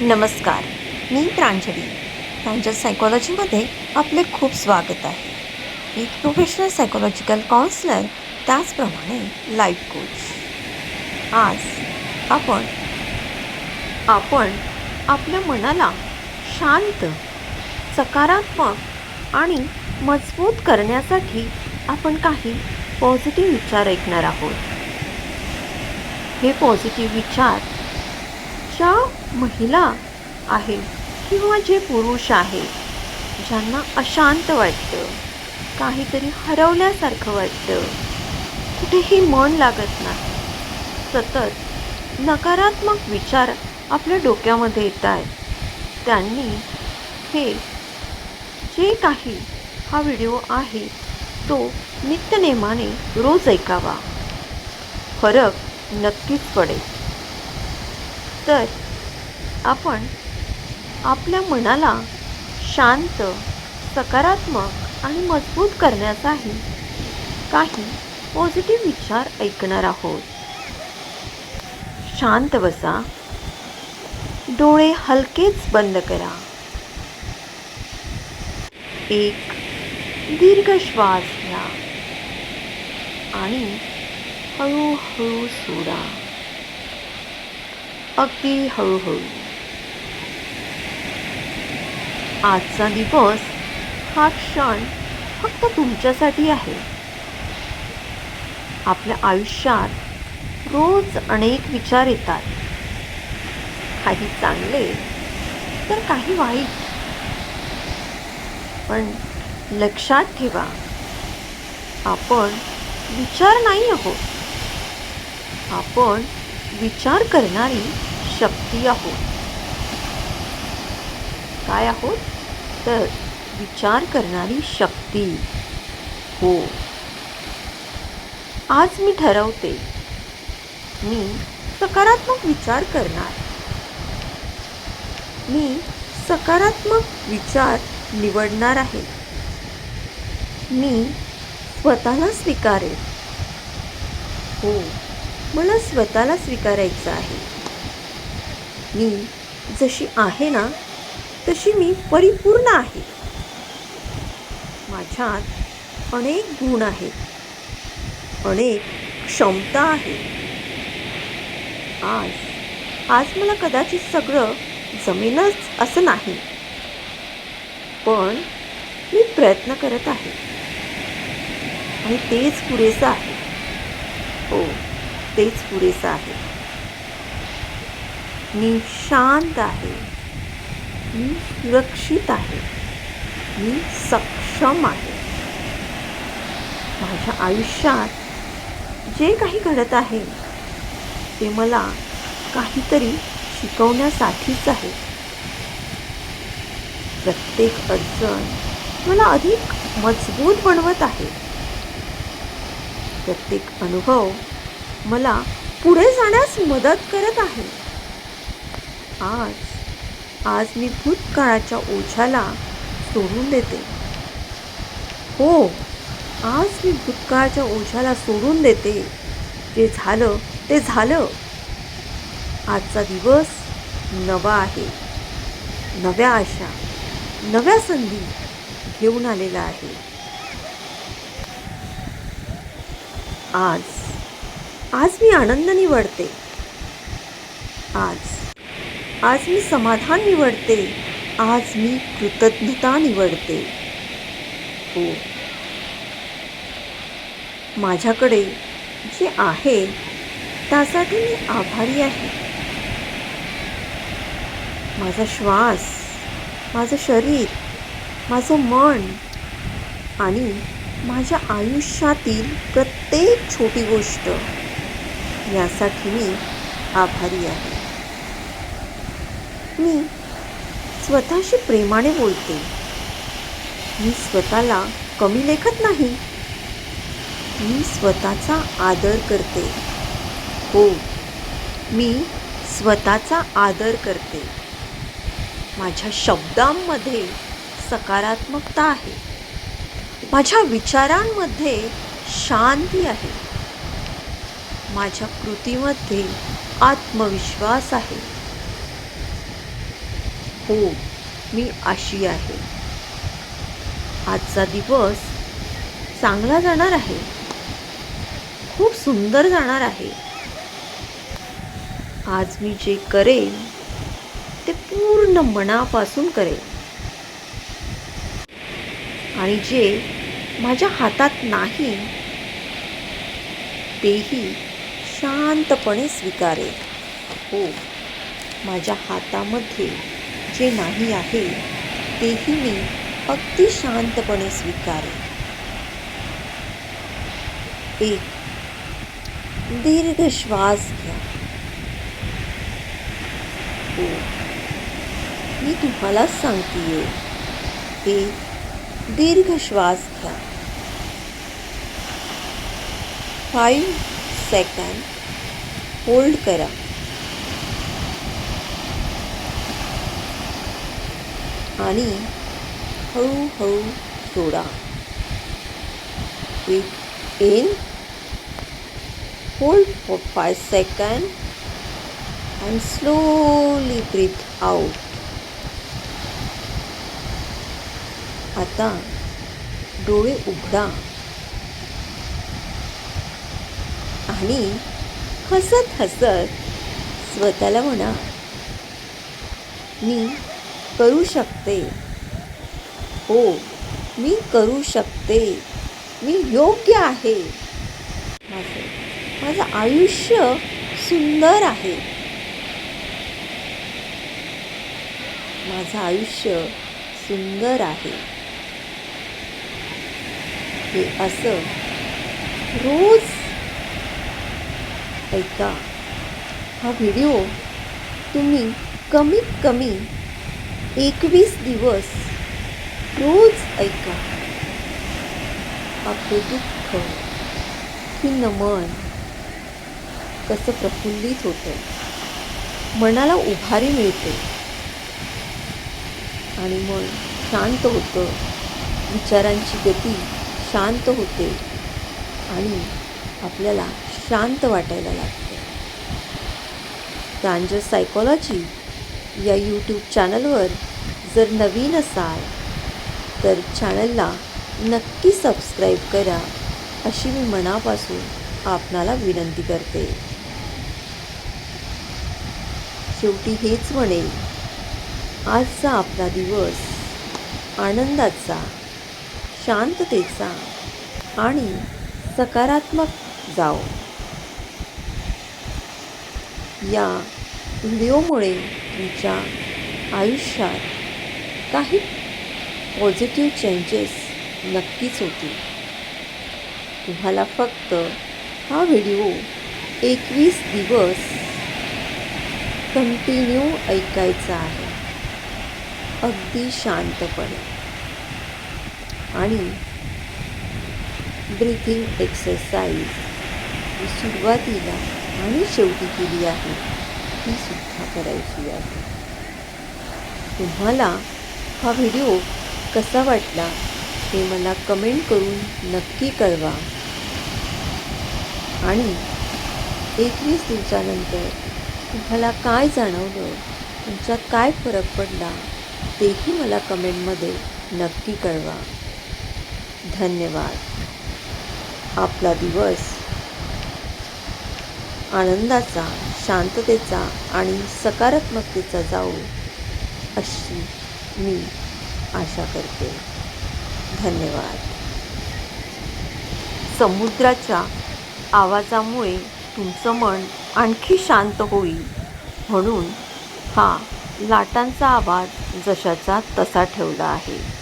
नमस्कार मी प्रांजली. प्रांजल सायकॉलॉजीमध्ये आपले खूप स्वागत आहे. मी एक प्रोफेशनल सायकोलॉजिकल काउन्सलर त्याचप्रमाणे लाईफ कोच आज आपण आपण आपल्या मनाला शांत सकारात्मक आणि मजबूत करण्यासाठी आपण काही पॉझिटिव्ह विचार ऐकणार आहोत. हे पॉझिटिव्ह विचार ज्या महिला आहे किंवा जे पुरुष आहे ज्यांना अशांत वाटतं काहीतरी हरवल्यासारखं वाटतं कुठेही मन लागत नाही. सतत नकारात्मक विचार आपल्या डोक्यामध्ये येत आहेत त्यांनी हे जे काही हा व्हिडिओ आहे तो नित्यनेमाने रोज ऐकावा. फरक नक्कीच पडेल. तर आपण आपल्या मनाला शांत सकारात्मक आणि मजबूत करण्याचाही काही पॉझिटिव्ह विचार ऐकणार आहोत. शांत बसा. डोळे हलकेच बंद करा. एक दीर्घ श्वास घ्या आणि हळूहळू सोडा. अगदी हळूहळू. आजचा दिवस हा क्षण फक्त तुमच्यासाठी आहे. आपल्या आयुष्यात रोज अनेक विचार येतात. काही चांगले तर काही वाईट. पण लक्षात ठेवा आपण विचार नाही आहोत. आपण विचार करणारी शक्ती आहोत. काय आहोत? तर विचार करणारी शक्ती. हो. आज मी ठरवते. मी सकारात्मक विचार करणार. मी सकारात्मक विचार निवडणार आहे. मी स्वतःला स्वीकारेल हो. मला स्वतःला स्वीकारायचं आहे. मी जशी आहे ना तशी मी परिपूर्ण आहे. माझ्यात अनेक गुण आहेत. अनेक क्षमता आहे. आज आज मला कदाचित सगळं जमेनच असं नाही. पण मी प्रयत्न करत आहे. आणि तेच पुरेसं आहे. हो तेच पुरेसं आहे. मी शांत आहे. मी सुरक्षित आहे. मी सक्षम आहे. माझ्या आयुष्यात जे काही घडत आहे ते मला काहीतरी शिकवण्यासाठीच आहे. प्रत्येक अडचण मला अधिक मजबूत बनवत आहे. प्रत्येक अनुभव मला पुढे जाण्यास मदत करत आहे. आज आज मी भूतकाळाच्या ओझ्याला सोडून देते. हो आज मी भूतकाळाच्या ओझ्याला सोडून देते. जे झालं ते झालं. आजचा दिवस नवा आहे. नव्या आशा नव्या संधी घेऊन आलेला आहे. आज आज मी आनंद निवडते. आज आज मी समाधान निवडते. आज मी कृतज्ञता निवडते. हो. माझ्याकडे जे आहे त्यासाठी मी आभारी आहे. माझा श्वास माझं शरीर माझं मन आणि माझ्या आयुष्यातील प्रत्येक छोटी गोष्ट यासाठी मी आभारी आहे. मी स्वतःशी प्रेमाने बोलते. मी स्वतःला कमी लेखत नाही. मी स्वतःचा आदर करते. हो मी स्वतःचा आदर करते. माझ्या शब्दांमध्ये सकारात्मकता आहे. माझ्या विचारांमध्ये शांती आहे. माझ्या कृतीमध्ये आत्मविश्वास आहे. हो मी अशी आहे. आजचा दिवस चांगला जाणार आहे. खूप सुंदर जाणार आहे. आज मी जे करेन ते पूर्ण मनापासून करेन. आणि जे माझ्या हातात नाही तेही शांतपणे स्वीकारेन. हो माझ्या हातामध्ये जे नाही आहे, तेही मी अगदी शांतपणे स्वीकारेन. एक दीर्घ श्वास घ्या. मी तुम्हालाच सांगतेय. एक दीर्घ श्वास घ्या. फाईव्ह सेकंड होल्ड करा. आणि हळूहळू सोडा. Breathe in hold for five second and slowly breathe out आता डोळे उघडा. आणि हसत हसत स्वतःला म्हणा मी करू शकते. हो मी करू शकते. मी योग्य आहे. माझं माझं आयुष्य सुंदर आहे. माझं आयुष्य सुंदर आहे. हे असं रोज ऐका. हा व्हिडिओ तुम्ही कमीत कमी एकवीस दिवस रोज ऐका. आपले दुःख. खिन्न मन. कसं प्रफुल्लित होतं मनाला उभारी मिळते. आणि मन शांत होतं. विचारांची गती शांत होते. आणि आपल्याला शांत वाटायला लागते. प्रांजल सायकॉलॉजी या यूट्यूब चॅनलवर जर नवीन असाल तर चॅनलला नक्की सबस्क्राईब करा अशी मी मनापासून आपणाला विनंती करते. शेवटी हेच म्हणेल आजचा आपला दिवस आनंदाचा शांततेचा आणि सकारात्मक जाओ या व्हिडिओमुळे तुमच्या आयुष्यात काही पॉझिटिव्ह चेंजेस नक्कीच होतील. तुम्हाला फक्त हा व्हिडिओ एकवीस दिवस कंटिन्यू ऐकायचा आहे. अगदी शांतपणे. आणि ब्रिथिंग एक्सरसाइज सुरुवातीला आणि शेवटी केली आहे. सुद्धा करायची आहे तुम्हाला हा व्हिडिओ कसा वाटला हे मला कमेंट करून नक्की कळवा. आणि एकवीस दिवसानंतर तुम्हाला काय जाणवलं तुमच्यात काय फरक पडला तेही मला कमेंटमध्ये नक्की कळवा. धन्यवाद. आपला दिवस आनंदाचा शांततेचा आणि सकारात्मकतेचा जाऊ अशी मी आशा करते. धन्यवाद. समुद्राच्या आवाजामुळे तुमचं मन आणखी शांत होईल. म्हणून हा लाटांचा आवाज जशाचा तसा ठेवला आहे.